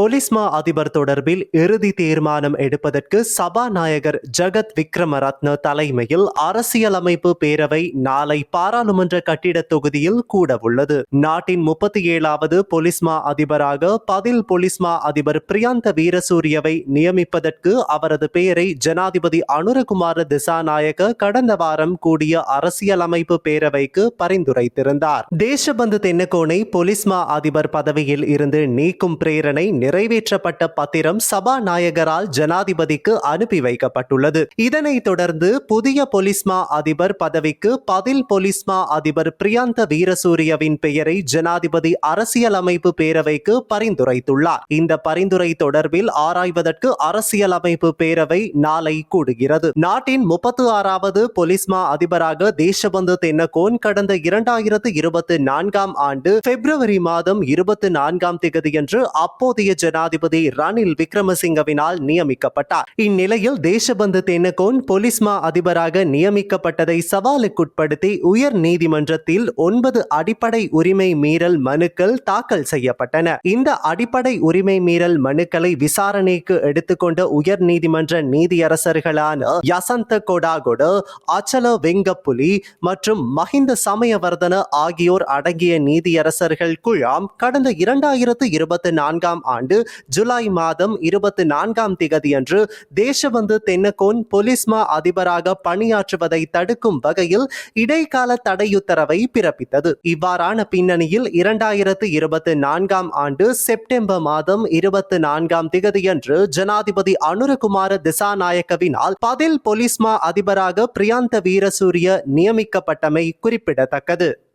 பொலிஸ்மா அதிபர் தொடர்பில் இறுதி தீர்மானம் எடுப்பதற்கு சபாநாயகர் ஜெகத் விக்ரமரத்ன தலைமையில் அரசியலமைப்பு பேரவை நாளை பாராளுமன்ற கட்டிட தொகுதியில் கூடவுள்ளது நாட்டின் முப்பத்தி ஏழாவது பொலிஸ்மா அதிபராக பதில் பொலிஸ்மா அதிபர் பிரியாந்த வீரசூரியவை நியமிப்பதற்கு அவரது பெயரை ஜனாதிபதி அனுரகுமார திசாநாயக கடந்த வாரம் கூடிய அரசியலமைப்பு பேரவைக்கு பரிந்துரைத்திருந்தார். தேசபந்து தென்னகோனை பொலிஸ்மா அதிபர் பதவியில் இருந்து நீக்கும் பிரேரணை நிறைவேற்றப்பட்ட பத்திரம் சபாநாயகரால் ஜனாதிபதிக்கு அனுப்பி வைக்கப்பட்டுள்ளது. இதனைத் தொடர்ந்து புதிய பொலிஸ்மா அதிபர் பதவிக்கு பதில் பொலிஸ்மா அதிபர் பிரியாந்த வீரசூரியவின் பெயரை ஜனாதிபதி அரசியலமைப்பு பேரவைக்கு பரிந்துரைத்துள்ளார். இந்த பரிந்துரை தொடர்பில் ஆராய்வதற்கு அரசியலமைப்பு பேரவை நாளை கூடுகிறது. நாட்டின் முப்பத்து ஆறாவது பொலிஸ்மா அதிபராக தேசபந்து தென்னகோன் கடந்த இரண்டாயிரத்து இருபத்தி நான்காம் ஆண்டு பிப்ரவரி மாதம் இருபத்தி நான்காம் தேதியன்று அப்போதைய ஜனாதிபதி ரணில் விக்ரமசிங்கவினால் நியமிக்கப்பட்டார். இந்நிலையில் தேசபந்து தென்னகோன் பொலிஸ்மா அதிபராக நியமிக்கப்பட்டதை சவாலுக்குட்படுத்தி உயர் நீதிமன்றத்தில் ஒன்பது அடிப்படை உரிமை மீறல் மனுக்கள் தாக்கல் செய்யப்பட்டன. இந்த அடிப்படை உரிமை மீறல் மனுக்களை விசாரணைக்கு எடுத்துக்கொண்ட உயர் நீதிமன்ற நீதியரசர்களான யசந்த கொடாகொடு அச்சல வெங்கப்புலி மற்றும் மஹிந்த சமயவர்தன ஆகியோர் அடங்கிய நீதியரசர்கள் குழாம் கடந்த இரண்டாயிரத்து இருபத்தி நான்காம் ஆண்டு ஆண்டு ஜூலை மாதம் இருபத்தி நான்காம் திகதியன்று தேசபந்து தென்னகோன் பொலிஸ்மா அதிபராக பணியாற்றுவதை தடுக்கும் வகையில் இடைக்கால தடையுத்தரவை பிறப்பித்தது. இவ்வாறான பின்னணியில் இரண்டாயிரத்து இருபத்தி நான்காம் ஆண்டு செப்டம்பர் மாதம் இருபத்தி நான்காம் திகதியன்று ஜனாதிபதி அனுரகுமார திசாநாயக்கவினால் பதில் பொலிஸ்மா அதிபராக பிரியாந்த வீரசூரிய நியமிக்கப்பட்டமை குறிப்பிடத்தக்கது.